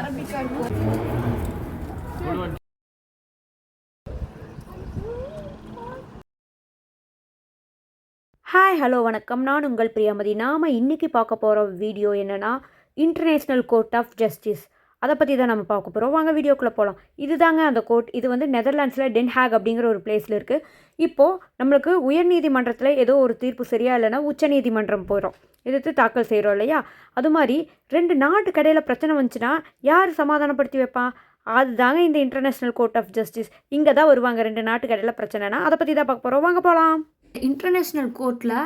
Arabica இருக்கும் hi hello வணக்கம். நான் உங்கள் பிரியாமதி. நாம் இன்றைக்கி பார்க்க போகிற வீடியோ என்னென்னா இன்டர்நேஷ்னல் கோர்ட் ஆஃப் ஜஸ்டிஸ் அதை பற்றி தான் நம்ம பார்க்க போகிறோம் வாங்க வீடியோக்குள்ளே போகலாம் இது தாங்க அந்த கோர்ட் இது வந்து நெதர்லாண்ட்ஸில் டென்ஹாக் அப்படிங்கிற ஒரு பிளேஸில் இருக்குது இப்போது நம்மளுக்கு உயர்நீதிமன்றத்தில் ஏதோ ஒரு தீர்ப்பு சரியாக இல்லைன்னா உச்சநீதிமன்றம் போகிறோம் எதிர்த்து தாக்கல் செய்கிறோம் இல்லையா? அது மாதிரி ரெண்டு நாட்டு கடையில் பிரச்சனை வந்துச்சுன்னா யார் சமாதானப்படுத்தி வைப்பான் அதுதாங்க இந்த இன்டர்நேஷ்னல் கோர்ட் ஆஃப் ஜஸ்டிஸ் இங்கே தான் வருவாங்க ரெண்டு நாட்டு கடையில் பிரச்சனைனா அதை பற்றி தான் பார்க்க போகிறோம் வாங்க போகலாம் இன்டர்நேஷ்னல் கோர்ட்டில்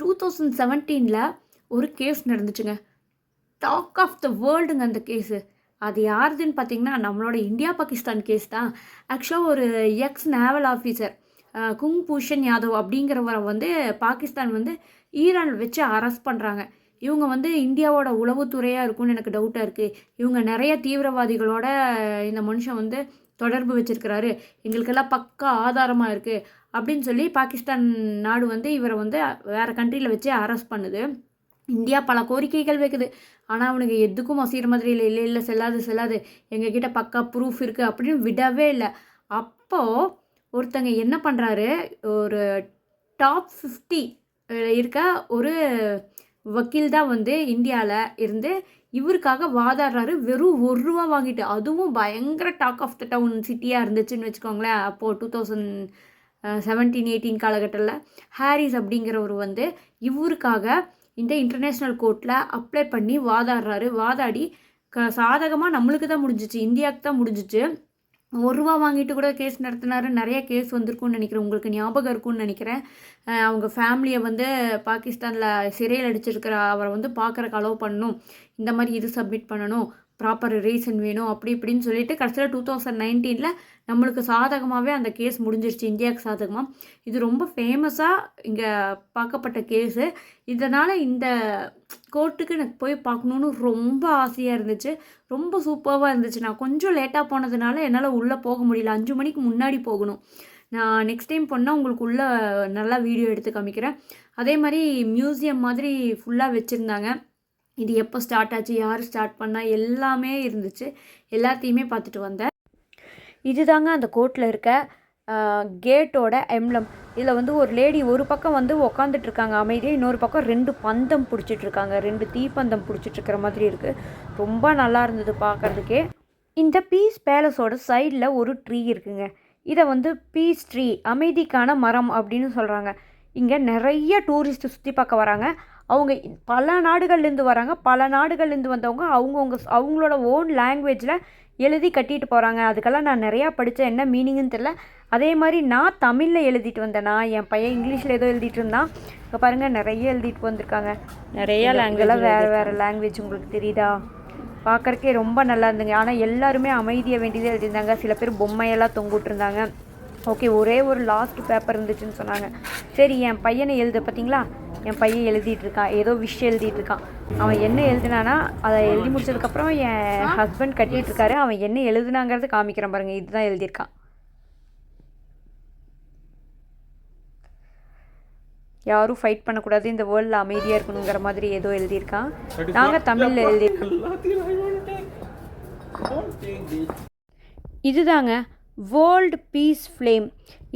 டூ தௌசண்ட் செவன்டீனில் ஒரு கேஸ் நடந்துச்சுங்க. டாக் ஆஃப் த வேர்ல்டுங்க அந்த கேஸு அது யாருதுன்னு பார்த்தீங்கன்னா நம்மளோட இந்தியா பாகிஸ்தான் கேஸ் தான். ஆக்சுவலாக ஒரு ex naval officer Kulbhushan Yadav அப்படிங்கிறவரை வந்து பாகிஸ்தான் வந்து ஈரான் வச்சு அரெஸ்ட் பண்ணுறாங்க இவங்க வந்து இந்தியாவோட உளவுத்துறையாக இருக்கும்னு எனக்கு டவுட்டாக இருக்குது இவங்க நிறைய தீவிரவாதிகளோட இந்த மனுஷன் வந்து தொடர்பு வச்சிருக்கிறாரு. எங்களுக்கெல்லாம் பக்கா ஆதாரமாக இருக்குது அப்படின்னு சொல்லி பாகிஸ்தான் நாடு வந்து இவரை வந்து வேறு கண்ட்ரியில் வச்சு அரெஸ்ட் பண்ணுது. இந்தியா பல கோரிக்கைகள் வைக்குது. ஆனால் அவனுக்கு எதுக்கும் அசீர மாதிரி இல்லை. இல்லை இல்லை செல்லாது செல்லாது. எங்ககிட்ட பக்கா ப்ரூஃப் இருக்குது அப்படின்னு விடவே இல்லை. அப்போது ஒருத்தங்க என்ன பண்ணுறாரு ஒரு டாப் ஃபிஃப்டி இருக்க ஒரு வக்கீல் தான் வந்து இந்தியாவில் இருந்து இவருக்காக வாதாடுறாரு. வெறும் ஒரு ரூபா வாங்கிட்டு. அதுவும் பயங்கர டாக் ஆஃப் த டவுன் சிட்டியாக இருந்துச்சுன்னு வச்சுக்கோங்களேன். அப்போது டூ தௌசண்ட் செவன்டீன் எயிட்டீன் காலகட்டத்தில். ஹாரிஸ் அப்படிங்கிறவர் வந்து இவருக்காக இந்த இன்டர்நேஷ்னல் கோர்ட்டில் அப்ளை பண்ணி வாதாடுறாரு. வாதாடி க சாதகமாக நம்மளுக்கு தான் முடிஞ்சிச்சு. இந்தியாவுக்கு தான் முடிஞ்சிச்சு. ஒரு ரூபா வாங்கிட்டு கூட கேஸ் நடத்தினாரு. நிறைய கேஸ் வந்திருக்கும்னு நினைக்கிறேன். உங்களுக்கு ஞாபகம் இருக்கும்னு நினைக்கிறேன். அவங்க ஃபேமிலியை வந்து பாகிஸ்தானில் சிறையில் அடிச்சிருக்கிற அவரை வந்து பார்க்குறக்கு அலோவ் பண்ணணும். இந்த மாதிரி இது சப்மிட் பண்ணணும். ப்ராப்பர் ரீசன் வேணும் அப்படி இப்படின்னு சொல்லிட்டு கடைசியில் டூ தௌசண்ட் நைன்டீனில் நம்மளுக்கு சாதகமாகவே அந்த கேஸ் முடிஞ்சிருச்சு. இந்தியாவுக்கு சாதகமாக இது ரொம்ப ஃபேமஸாக இங்கே பார்க்கப்பட்ட கேஸு இதனால் இந்த கோர்ட்டுக்கு எனக்கு போய் பார்க்கணுன்னு ரொம்ப ஆசையாக இருந்துச்சு. ரொம்ப சூப்பராக இருந்துச்சு. நான் கொஞ்சம் லேட்டாக போனதுனால என்னால் உள்ளே போக முடியல. அஞ்சு மணிக்கு முன்னாடி போகணும். நான் நெக்ஸ்ட் டைம் போனால் உங்களுக்கு உள்ளே நல்லா வீடியோ எடுத்து காமிக்கிறேன். அதே மாதிரி மியூசியம் மாதிரி ஃபுல்லாக வச்சுருந்தாங்க. இது எப்போ ஸ்டார்ட் ஆச்சு யார் ஸ்டார்ட் பண்ணால் எல்லாமே இருந்துச்சு. எல்லாத்தையுமே பார்த்துட்டு வந்தேன். இதுதாங்க அந்த கோர்ட்டில் இருக்க கேட்டோட எம்லம் இதில் வந்து ஒரு லேடி ஒரு பக்கம் வந்து உக்காந்துட்டு இருக்காங்க. அமைதியாக இன்னொரு பக்கம் ரெண்டு பந்தம் பிடிச்சிட்டு இருக்காங்க. ரெண்டு தீப்பந்தம் பிடிச்சிட்டு இருக்கிற மாதிரி இருக்குது ரொம்ப நல்லா இருந்தது பார்க்கறதுக்கே. இந்த பீஸ் பேலஸோட சைடில் ஒரு ட்ரீ இருக்குங்க. இதை வந்து பீஸ் ட்ரீ அமைதிக்கான மரம் அப்படின்னு சொல்கிறாங்க இங்கே நிறைய டூரிஸ்ட் சுற்றி பார்க்க வராங்க. அவங்க பல நாடுகள்லேருந்து வராங்க. பல நாடுகள்லேருந்து வந்தவங்க அவங்கவுங்க அவங்களோட ஓன் லாங்குவேஜில் எழுதி கட்டிட்டு போகிறாங்க அதுக்கெல்லாம் நான் நிறையா படித்தேன் என்ன மீனிங்னு தெரில அதே மாதிரி நான் தமிழில் எழுதிட்டு வந்தேன் என் பையன் இங்கிலீஷில் ஏதோ எழுதிட்டு இருந்தான். இப்போ பாருங்கள் நிறைய எழுதிட்டு வந்திருக்காங்க. நிறைய லாங்குவேஜ் வேறு வேறு லாங்குவேஜ் உங்களுக்கு தெரியுதா? பார்க்குறக்கே ரொம்ப நல்லா இருந்துங்க ஆனால் எல்லாருமே அமைதியை வேண்டியதே எழுதியிருந்தாங்க. சில பேர் பொம்மையெல்லாம் தொங்கிட்டுருந்தாங்க ஓகே ஒரே ஒரு லாஸ்ட் பேப்பர் இருந்துச்சுன்னு சொன்னாங்க. சரி என் பையனை எழுத பார்த்தீங்களா என் பையன் எழுதிட்டு இருக்கான் ஏதோ விஷ் எழுதிட்டு இருக்கான். அவன் என்ன எழுதுனானா அதை எழுதி முடிச்சதுக்கப்புறம் என் ஹஸ்பண்ட் கட்டிட்டு இருக்காரு. அவன் என்ன எழுதுனாங்கிறது காமிக்கிறேன் பாருங்க. இதுதான் எழுதியிருக்கான். யாரும் ஃபைட் பண்ணக்கூடாது. இந்த வேர்ல்டில் அமைதியாக இருக்கணுங்கிற மாதிரி ஏதோ எழுதியிருக்கான். நாங்கள் தமிழில் எழுதியிருக்கோம். இதுதாங்க. வேர்ல்டு பீஸ் ஃப்ளேம்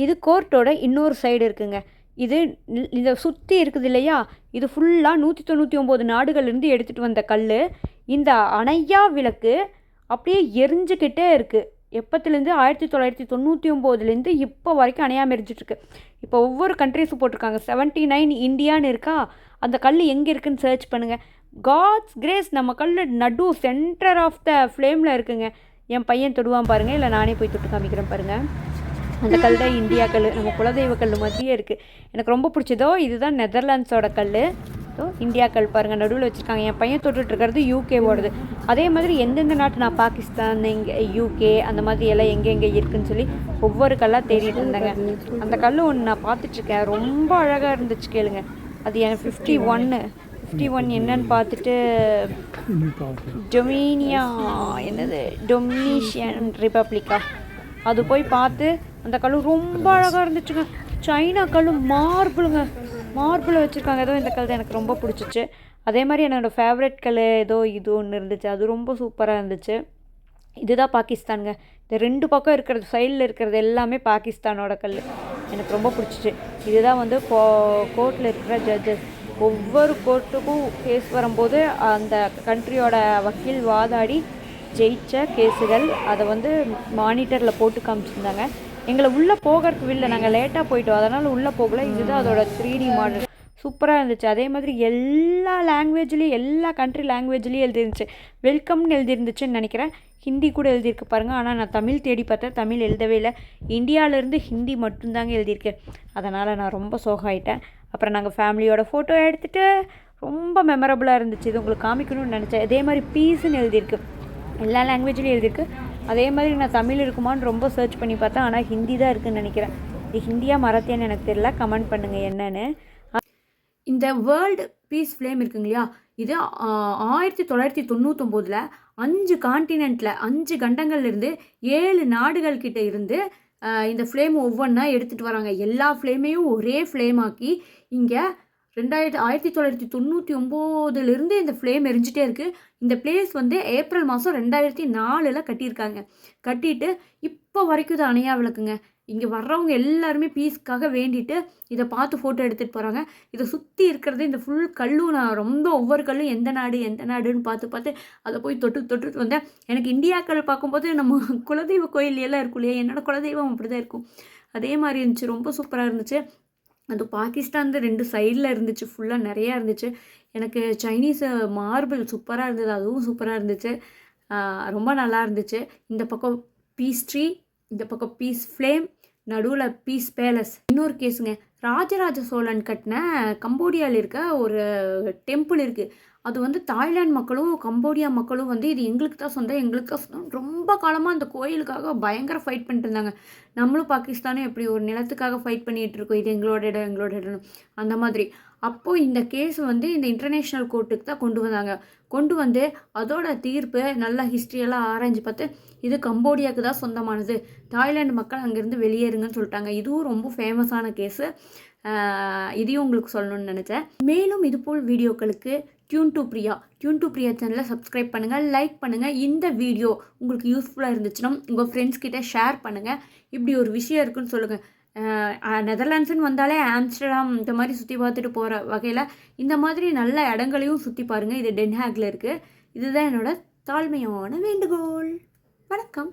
இது கோர்ட்டோட இன்னொரு சைடு இருக்குங்க. இது இந்த இதை சுற்றி இருக்குது இல்லையா? இது ஃபுல்லாக நூற்றி தொண்ணூற்றி ஒம்பது நாடுகள்லேருந்து எடுத்துகிட்டு வந்த கல் இந்த அணையா விளக்கு அப்படியே எரிஞ்சுக்கிட்டே இருக்குது எப்பத்துலேருந்து? ஆயிரத்தி தொள்ளாயிரத்தி தொண்ணூற்றி ஒம்போதுலேருந்து இப்போ வரைக்கும் அணையாமல் எரிஞ்சிட்ருக்கு. இப்போ ஒவ்வொரு கண்ட்ரிஸும் போட்டிருக்காங்க. செவன்ட்டி நைன் இந்தியான்னு இருக்கா? அந்த கல் எங்கே இருக்குன்னு சர்ச் பண்ணுங்கள் காட்ஸ் கிரேஸ் நம்ம கல் நடு சென்டர் ஆஃப் த ஃப்ளேமில் இருக்குங்க. என் பையன் தொடுவான் பாருங்கள் இல்லை நானே போய் தொட்டு காமிக்கிறேன் பாருங்கள் அந்த கல் தான் இந்தியா கல் நம்ம குலதெய்வ கல் மாதிரியே இருக்குது எனக்கு ரொம்ப பிடிச்சதோ இதுதான் நெதர்லாண்ட்ஸோட கல் ஸோ இந்தியா கல் பாருங்கள் நடுவில் வச்சுருக்காங்க. என் பையன் தொட்டுட்டு இருக்கிறது யூகேவோடது அதே மாதிரி எந்தெந்த நாட்டு நான் பாகிஸ்தான் இங்கே யூகே அந்த மாதிரி எல்லாம் எங்கெங்கே இருக்குன்னு சொல்லி ஒவ்வொரு கல்லாக தேடிட்டு இருந்தேங்க. அந்த கல் ஒன்று நான் பார்த்துட்ருக்கேன் ரொம்ப அழகாக இருந்துச்சு கேளுங்க. அது என் ஃபிஃப்டி ஒன்று ஃபிஃப்டி ஒன் என்னன்னு பார்த்துட்டு டொமினியா என்னது? டொமினிஷியன் ரிப்பப்ளிக்கா அது போய் பார்த்து அந்த கல் ரொம்ப அழகாக இருந்துச்சுங்க. சைனா கல் மார்பிளுங்க. மார்பிளை வச்சுருக்காங்க. ஏதோ இந்த கல் தான் எனக்கு ரொம்ப பிடிச்சிச்சு. அதே மாதிரி என்னோடய ஃபேவரட் கல் ஏதோ இது ஒன்று இருந்துச்சு. அது ரொம்ப சூப்பராக இருந்துச்சு. இதுதான் பாகிஸ்தானுங்க. இந்த ரெண்டு பக்கம் இருக்கிறது சைடில் இருக்கிறது எல்லாமே பாகிஸ்தானோட கல். எனக்கு ரொம்ப பிடிச்சிச்சு. இதுதான் வந்து கோ கோர்ட்டில் இருக்கிற ஜட்ஜஸ் ஒவ்வொரு கோர்ட்டுக்கும் கேஸ் வரும்போது அந்த கண்ட்ரியோட வக்கீல் வாதாடி ஜெயித்த கேஸுகள் அதை வந்து மானிட்டரில் போட்டு காமிச்சிருந்தாங்க. எங்களை உள்ளே போகிறதுக்கு இல்லை நாங்கள் லேட்டாக போயிட்டோம். அதனால் உள்ளே போகல. இதுதான் அதோட த்ரீ டி மாடல் சூப்பராக இருந்துச்சு. அதே மாதிரி எல்லா லாங்குவேஜ்லேயும் எல்லா கண்ட்ரி லாங்குவேஜ்லேயும் எழுதிருந்துச்சு. வெல்கம்னு எழுதிருந்துச்சுன்னு நினைக்கிறேன். ஹிந்தி கூட எழுதியிருக்கு பாருங்கள் ஆனால் நான் தமிழ் தேடி பார்த்தேன். தமிழ் எழுதவே இல்லை. இந்தியாவிலேருந்து ஹிந்தி மட்டும்தாங்க எழுதியிருக்கேன் அதனால் நான் ரொம்ப சோகாயிட்டேன் அப்புறம் நாங்கள் ஃபேமிலியோட ஃபோட்டோ எடுத்துகிட்டு ரொம்ப மெமரபுளாக இருந்துச்சு. இது உங்களுக்கு காமிக்கணும்னு நினச்சேன். அதே மாதிரி பீஸுன்னு எழுதியிருக்கு. எல்லா லாங்குவேஜ்லேயும் எழுதியிருக்கு. அதே மாதிரி நான் தமிழ் இருக்குமான்னு ரொம்ப சர்ச் பண்ணி பார்த்தேன். ஆனால் ஹிந்தி தான் இருக்குதுன்னு நினைக்கிறேன். இது ஹிந்தியாக மராத்தியான்னு எனக்கு தெரியல. கமெண்ட் பண்ணுங்கள் என்னென்னு. இந்த வேர்ல்டு பீஸ் ஃப்ளேம் இருக்குங்க இல்லையா? இது ஆயிரத்தி தொள்ளாயிரத்தி தொண்ணூத்தொம்போதில் அஞ்சு கான்டினெண்ட்டில் அஞ்சு கண்டங்கள்லேருந்து ஏழு நாடுகள் கிட்ட இருந்து இந்த ஃப்ளேம் ஒவ்வொன்றா எடுத்துகிட்டு வராங்க. எல்லா ஃப்ளேமையும் ஒரே ஃப்ளேமாக்கி இங்கே ரெண்டாயிரத்தி ஆயிரத்தி தொள்ளாயிரத்தி தொண்ணூற்றி ஒம்போதுலேருந்து இந்த ஃப்ளேம் எரிஞ்சிட்டே இருக்குது இந்த பிளேஸ் வந்து ஏப்ரல் மாதம் ரெண்டாயிரத்தி நாலில் கட்டியிருக்காங்க. கட்டிட்டு இப்போ வரைக்கும் இது அணையா விளக்குங்க. இங்கே வர்றவங்க எல்லாருமே பீஸ்க்காக வேண்டிட்டு இதை பார்த்து ஃபோட்டோ எடுத்துகிட்டு போகிறாங்க இதை சுற்றி இருக்கிறது இந்த ஃபுல் கல்லும் நான் ரொம்ப ஒவ்வொரு கல்லும் எந்த நாடு எந்த நாடுன்னு பார்த்து பார்த்து அதை போய் தொட்டு தொட்டுட்டு வந்தேன். எனக்கு இந்தியாக்கள் பார்க்கும்போது நம்ம குலதெய்வ கோயில் எல்லாம் இருக்கும் இல்லையா? என்னோட குலதெய்வம் அப்படி தான் இருக்கும். அதே மாதிரி இருந்துச்சு ரொம்ப சூப்பராக இருந்துச்சு. அது பாகிஸ்தான் ரெண்டு சைடில் இருந்துச்சு ஃபுல்லாக நிறையா இருந்துச்சு. எனக்கு சைனீஸ் மார்பிள் சூப்பராக இருந்தது அதுவும் சூப்பராக இருந்துச்சு. ரொம்ப நல்லா இருந்துச்சு. இந்த பக்கம் பீஸ் ட்ரீ இந்த பக்கம் பீஸ் ஃப்ளேம் நடுவில் பீஸ் பேலஸ் இன்னொரு கேஸுங்க ராஜராஜ சோழன் கட்டின கம்போடியாவில் இருக்க ஒரு டெம்பிள் இருக்குது அது வந்து தாய்லாந்து மக்களும் கம்போடியா மக்களும் வந்து இது எங்களுக்கு தான் சொந்தம் எங்களுக்கு தான் சொந்தம். ரொம்ப காலமாக அந்த கோயிலுக்காக பயங்கர ஃபைட் பண்ணிட்டு இருந்தாங்க. நம்மளும் பாகிஸ்தானும் எப்படி ஒரு நிலத்துக்காக ஃபைட் பண்ணிகிட்டு இருக்கோம். இது எங்களோட இடம் எங்களோட இடம். அந்த மாதிரி. அப்போது இந்த கேஸ் வந்து இந்த இன்டர்நேஷ்னல் கோர்ட்டுக்கு தான் கொண்டு வந்தாங்க. கொண்டு வந்து அதோட தீர்ப்பு நல்லா ஹிஸ்ட்ரியெல்லாம் ஆராய்ஞ்சு பார்த்து இது கம்போடியாவுக்கு தான் சொந்தமானது. தாய்லாந்து மக்கள் அங்கேருந்து வெளியேறுங்கன்னு சொல்லிட்டாங்க. இதுவும் ரொம்ப ஃபேமஸான கேஸு இதையும் உங்களுக்கு சொல்லணும்னு நினச்சேன். மேலும் இதுபோல் வீடியோக்களுக்கு tune to Priya tune to Priya சேனலை சப்ஸ்கிரைப் பண்ணுங்கள் லைக் பண்ணுங்கள் இந்த வீடியோ உங்களுக்கு யூஸ்ஃபுல்லாக இருந்துச்சுன்னா உங்கள் ஃப்ரெண்ட்ஸ் கிட்டே ஷேர் பண்ணுங்கள் இப்படி ஒரு விஷயம் இருக்குன்னு சொல்லுங்கள் நெதர்லாண்ட்ஸ்னு வந்தாலே ஆம்ஸ்டர்டாம் இந்த மாதிரி சுற்றி பார்த்துட்டு போகிற வகையில் இந்த மாதிரி நல்ல இடங்களையும் சுற்றி பாருங்கள் இது டென்ஹாக்ல இருக்குது இதுதான் என்னோடய தாழ்மையான வேண்டுகோள். வணக்கம்.